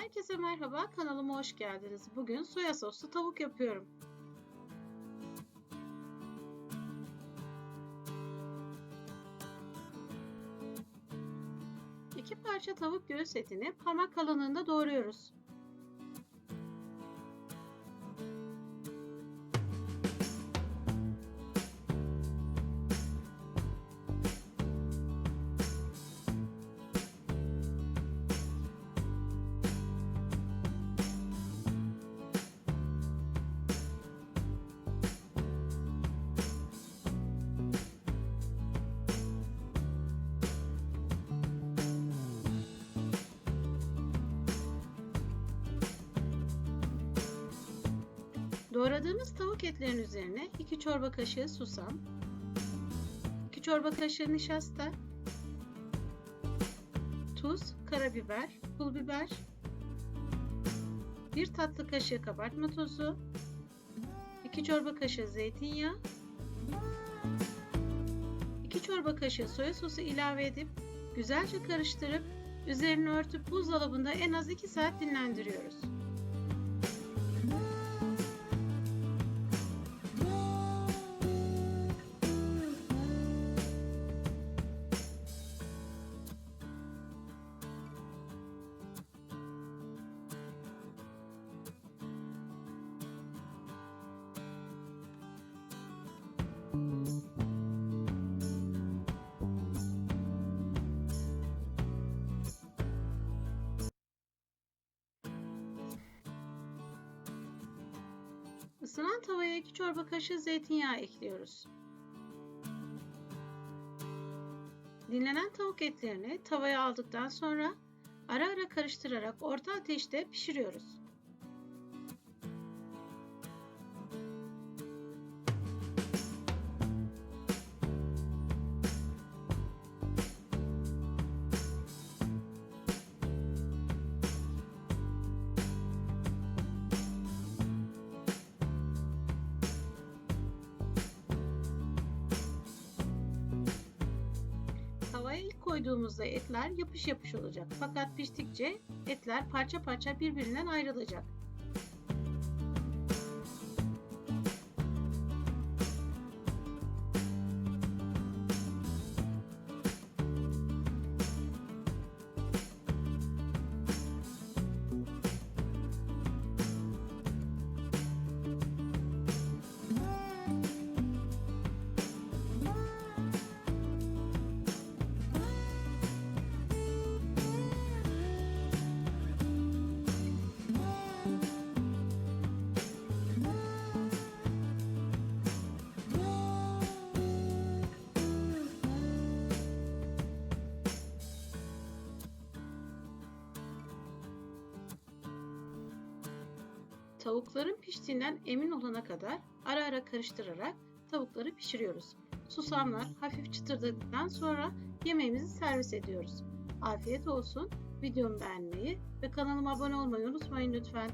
Herkese merhaba, kanalıma hoş geldiniz. Bugün soya soslu tavuk yapıyorum. İki parça tavuk göğüs etini parmak kalınlığında doğruyoruz. Doğradığımız tavuk etlerin üzerine 2 çorba kaşığı susam, 2 çorba kaşığı nişasta, tuz, karabiber, pul biber, 1 tatlı kaşığı kabartma tozu, 2 çorba kaşığı zeytinyağı, 2 çorba kaşığı soya sosu ilave edip güzelce karıştırıp üzerini örtüp buzdolabında en az 2 saat dinlendiriyoruz. Isınan tavaya 2 çorba kaşığı zeytinyağı ekliyoruz. Dinlenen tavuk etlerini tavaya aldıktan sonra ara ara karıştırarak orta ateşte pişiriyoruz. Koyduğumuzda etler yapış yapış olacak. Fakat piştikçe etler parça parça birbirinden ayrılacak. Tavukların piştiğinden emin olana kadar ara ara karıştırarak tavukları pişiriyoruz. Susamlar hafif çıtırdadıktan sonra yemeğimizi servis ediyoruz. Afiyet olsun. Videomu beğenmeyi ve kanalıma abone olmayı unutmayın lütfen.